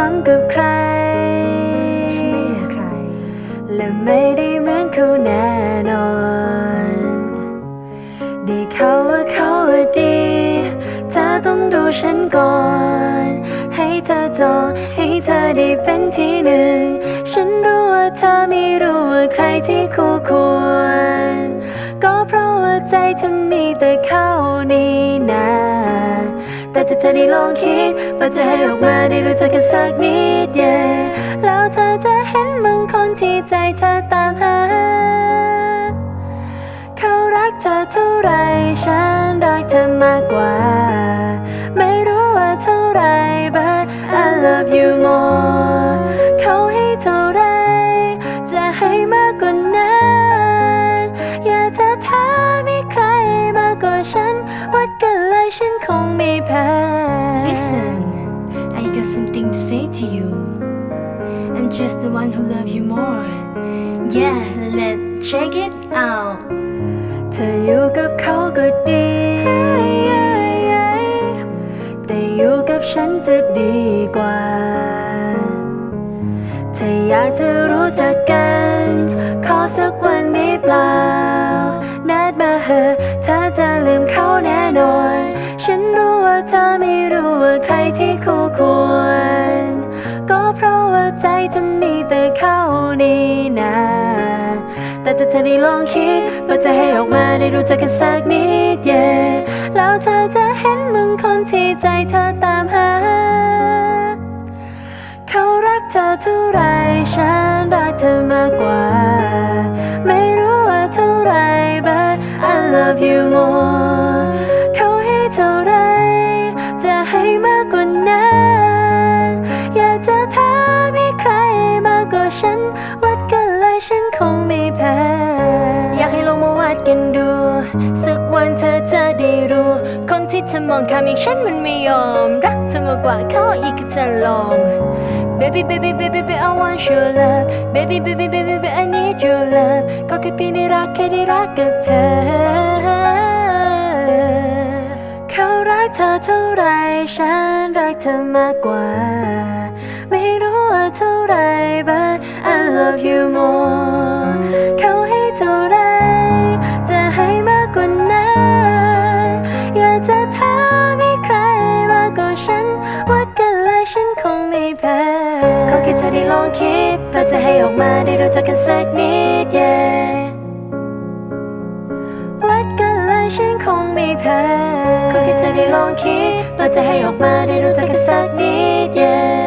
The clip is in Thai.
กับใคร ฉันไม่เหลือใคร และไม่ได้เหมือนเขาแน่นอน ได้เขาว่าเขาว่าดีเธอต้องดูฉันก่อน ให้เธอจองให้เธอได้เป็นที่หนึ่ง ฉันรู้ว่าเธอไม่รู้ว่าใครที่คู่ควร ก็เพราะว่าใจเธอมีแต่เขานี่นา แต่ถ้าเธอได้ลองคิดว่าจะให้ออกมาได้รู้จักกันสักนิด yeah แล้วเธอจะเห็นบางคนที่ใจเธอตามหา เขารักเธอเท่าไร ฉันรักเธอมากกว่า ไม่รู้ว่าเท่าไร but I love you more เขาให้เท่าไร จะให้มากกว่านั้น อยากจะถามมีใครมากกว่าฉันวัดกัน ฉันคงไม่แพ้ Listen I got something to say to you I'm just the one who love you more Yeah let's check it out เธออยู่กับเขาก็ดี แต่อยู่กับฉันจะดีกว่าเธออยากจะรู้จักกัน ขอสักวันไม่เปล่า นัดมาเหอะเธอจะลืมเขา ที่คู่ควร ก็เพราะว่าใจจะมีแต่เขานี่นาแต่ถ้าเธอได้ลองคิดว่าจะให้ออกมาได้รู้จักกันสักนิด yeah แล้วเธอจะเห็นบางคนที่ใจเธอตามหา เขารักเธอเท่าไรฉันรักเธอมากกว่า ไม่รู้ว่าเท่าไร but I love you more จะถามมีใครมากกว่าฉัน วัดกันเลยฉันคงไม่แพ้ อยากให้ลองมาวัดกันดู สักวันเธอจะได้รู้ คนที่เธอมองข้ามอย่างฉันมันไม่ยอม รักเธอมากกว่าเขาอีกก็จะลอง Baby baby baby baby I want your love Baby baby baby baby I need your love ก็แค่เพียงได้รักแค่ได้รักกับเธอ กเธอเท่าไรฉันรักเธอมากกว่า ไม่รู้ว่าเท่าไร but I love you more เขาให้เท่าไร จะให้มากกว่านั้นอยากจะถามมีใครมากกว่าฉัน วัดกันเลยฉันคงไม่แพ้ขอแค่เธอได้ลองคิดเพื่อจะให้ออกมาได้รู้จักกันสักนิด yeah วัดกันเลยฉันคงไม่แพ้ ลองคิดเพื่อจะให้ออกมาได้รู้จักกันสักนิด yeah